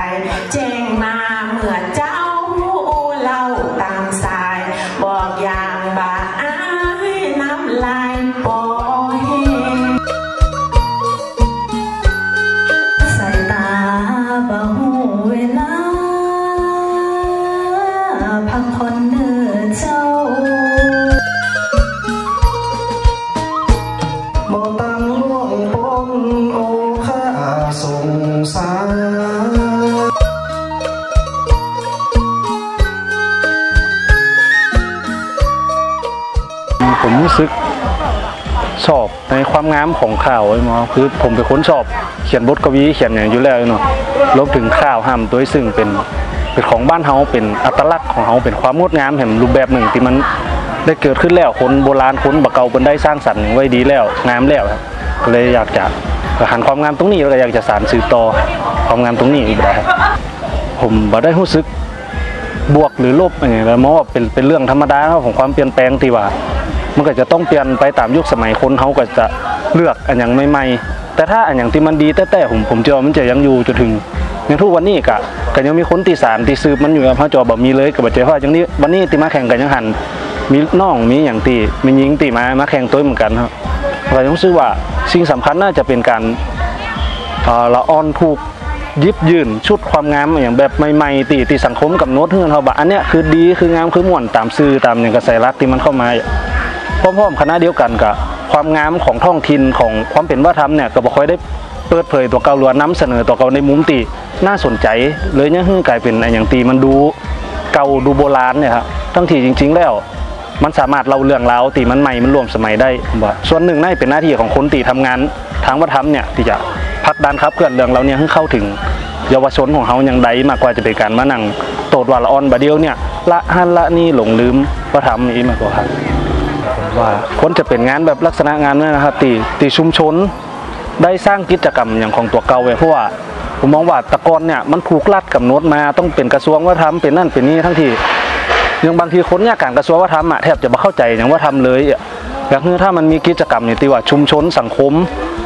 ายแจ้งมาเหมือนเจ้าเล่าตามสาย บอกอย่างบาอ้ายน้ำลายปอ ผมรู้สึกชอบในความงามของข่าวไอ้หมอคือผมเป็นคนชอบเขียนบทกวีเขียนอย่างอยู่แล้วเนาะรวมถึงข่าวห้ามตัวซึ่งเป็นเป็นของบ้านเฮาเป็นอัตลักษณ์ของเฮาเป็นความงดงามแห่งรูปแบบหนึ่งที่มันได้เกิดขึ้นแล้วคนโบราณคนบะเก่าเป็นได้สร้างสรรค์ไว้ดีแล้วงามแล้วครับก็เลยอยากจะหันความงามตรงนี้แล้วก็อยากจะสานสื่อต่อความงามตรงนี้อีกได้ครับผมบ่ได้รู้สึกบวกหรือลบอะไรแล้วมองว่าเป็นเป็นเรื่องธรรมดาครับของความเปลี่ยนแปลงที่ว่า มันก็จะต้องเปลี่ยนไปตามยุคสมัยคนเขาก็จะเลือกอันอย่างใหม่ๆแต่ถ้าอันอย่างที่มันดีแต่แต่ผมผมเชื่อมันจะยังอยู่จนถึงอย่างทุกวันนี้ก็ก็ยังมีคนตีสารตีสืบมันอยู่ครับพระจอแบบมีเลยก็บ่เจอว่าอย่างนี้วันนี้ตีมาแข่งกันยังหันมีน้องมีอย่างตีมีหญิงตีมามาแข่งตัวเหมือนกันครับเราต้องซื้อว่าสิ่งสำคัญน่าจะเป็นการเอ่อละอ่อนถูกยิบยืนชุดความงามอย่างแบบใหม่ๆตีตีสังคมกับโน้ตเฮือนเขาบะอันเนี้ยคือดีคืองามคือม่วนตามซื่อตามอย่างกระแสรักที่มันเข้ามา พร้อมๆคณะเดียวกันกับความงามของท้องถิ่นของความเป็นวัฒนธรรมเนี่ยก็บ่ค่อยได้เปิดเผยตัวเกาหรือว่านํเสนอตัวเกาในมุมตีน่าสนใจ เลยเนี่ยคือกลายเป็นอย่างตีมันดูเก่าดูโบราณเนี่ยครับทั้งที่จริง ๆ แล้วมันสามารถเล่าเรื่องราวตีมันใหม่มันร่วมสมัยได้ผมว่าส่วนหนึ่งน่าจะเป็นหน้าที่ของคนตีทำงานทางวัฒนธรรมเนี่ยที่จะผลักดันครับเคลื่อนเรื่องเราเนี่ยให้เข้าถึงเยาวชนของเขาอย่างใดมากกว่าจะเป็นการมานั่งโตดวาละออนบาเดียวเนี่ยละหันละนี่หลงลืมวัฒนธรรมนี้มากกว่าครับ ว่าคนจะเป็นงานแบบลักษณะงานเนี่ยนะครับตีตีชุมชน ได้สร้างกิจกรรมอย่างของตัวเก่าไว้เพราะว่าผมมองว่าตะกอนเนี่ยมันผูกรัดกับน้ตมาต้องเป็นกระทรวงวัฒนธรรมเป็นนั่นเป็นนี่ทั้งที่ยังบางทีคนเนี่ยการกระทรวงวัฒนธรรมอะแทบจะไม่เข้าใจอย่างว่าทำเลยอะอย่างคือถ้ามันมีกิจกรรมเนี่ยที่ว่าชุมชนสังคม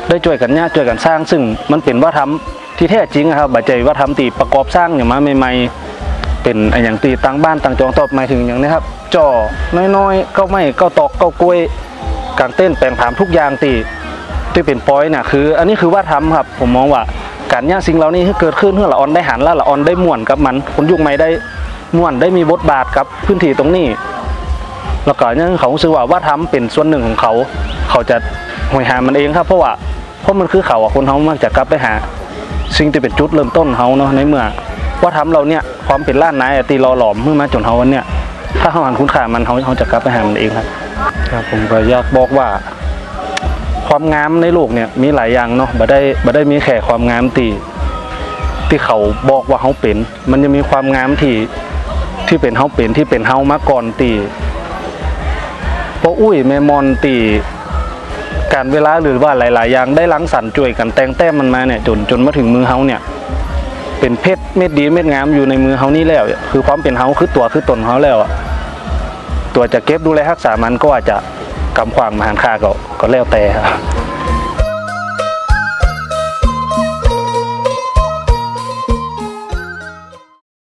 ได้ช่วยกันเนี่ยช่วยกันสร้าง ซึ่งมันเป็นวัฒนธรรมที่แท้จริงอะครับบัจจัยวัฒนธรรมตีประกอบสร้างอย่างมาใหม่ๆ เป็นอนอย่างตีตั้งบ้านตั้งจองตอบหมายถึงอย่างนี้ครับจ่อน้อยๆก็ไม่ก็ตอกก็กล้วยการเต้นแปลงผามทุกอย่างตีที่เป็นปอยเนี่ยคือ อันนี้คือวัฒนธรรมครับผมมองว่าการย่างสิ่งเหล่านี้ที่เกิดขึ้นเพื่อละออนได้หันและละออนได้ม่วนกับมันคนยุคใหม่ได้ม่วนได้มีบทบาทกับพื้นที่ตรงนี้ แล้วก็ยังเขาซื้อว่าว่าทำเป็นส่วนหนึ่งของเขา เขาจะหวยหามันเองครับเพราะว่าเพราะมันคือเขาคนเขามักจะกลับไปหา สิ่งที่เป็นจุดเริ่มต้นเขาเนาะในเมื่อ ว่าทำเราเนี่ยความเป็นล้านนายตีรอหลอมเมื่อมาจนเขาวันเนี่ยถ้าเขาหันคุณค่ามันเขาเขาจะกลับไปหามันเองครับครับผมก็อยากบอกว่า ความงามในโลกเนี่ยมีหลายอย่างเนาะบ่ได้บ่ได้มีแค่ความงามตีที่เขาบอกว่าเขาเป็น มันจะมีความงามที่ที่เป็นเขาเป็นที่เป็นเฮามาก่อนตีพออุ้ยแมมอนตีการเวลาหรือว่าหลาย ๆ อย่างได้ล้างสรรค์ช่วยกันแต่งแต้มมันมาเนี่ยจนจนมาถึงมือเฮาเนี่ย เป็นเพชรเม็ดดีเม็ดงามอยู่ในมือเฮานี่แล้ว คือความเป็นเฮาคือตัวคือตนเฮาแล้วอะตัวจะเก็บดูแลรักษามันก็อาจจะกำขวางมหันค่าก็ก็แล้วแต่ครับ